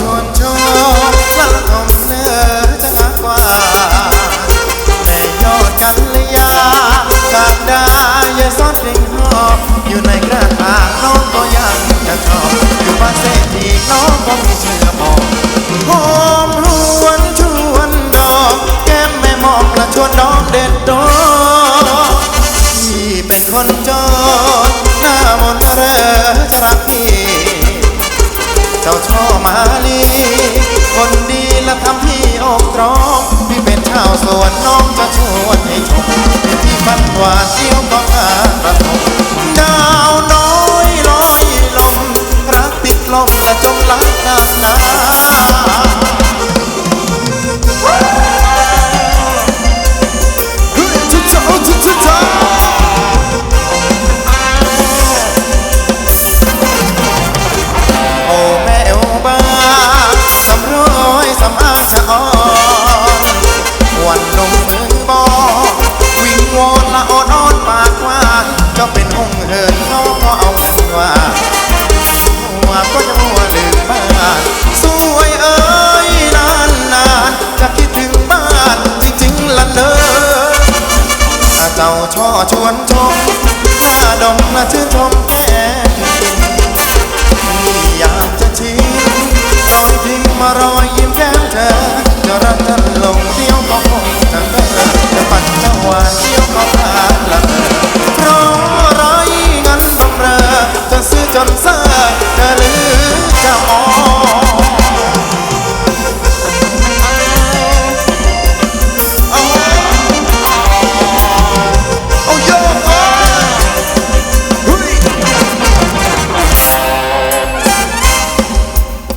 ชวนชมสังคมเนื้อจะงาว่าในยอดกันระยะกากดายาซ่อนกลิ่หอมอยู่ในกระถาน้องก็ยังจะชอบอยู่บ้านเศรษฐีน้องก็มีเชื่อมองหอมหวนชวนดอกแก้มไม่มองกระชวนน้องเด็ดดอกที่เป็นคนจน มาลีคนดีและทำพี่อกตรองพี่เป็นชาวสวนน้องจะชวนให้ชมพี่ฟันหวานเที่ยวก็งานประทมดาวน้อยลอยลมรักติดลมและจมรักนานา เหินเขาพอเอาเงินว่าหัวก็จะมัวลืมบ้านสวยเอ้ยนานนานจะคิดถึงบ้านจริงๆละเนอถ้าเจ้าช่อชวนชมหน้าดงน่าชื่นชมแก้มนี่อยากจะชิมรอยพิงมารอยยิ้มแก้มเธอจะรักเธอลงเดียวก็คง chamsa kalu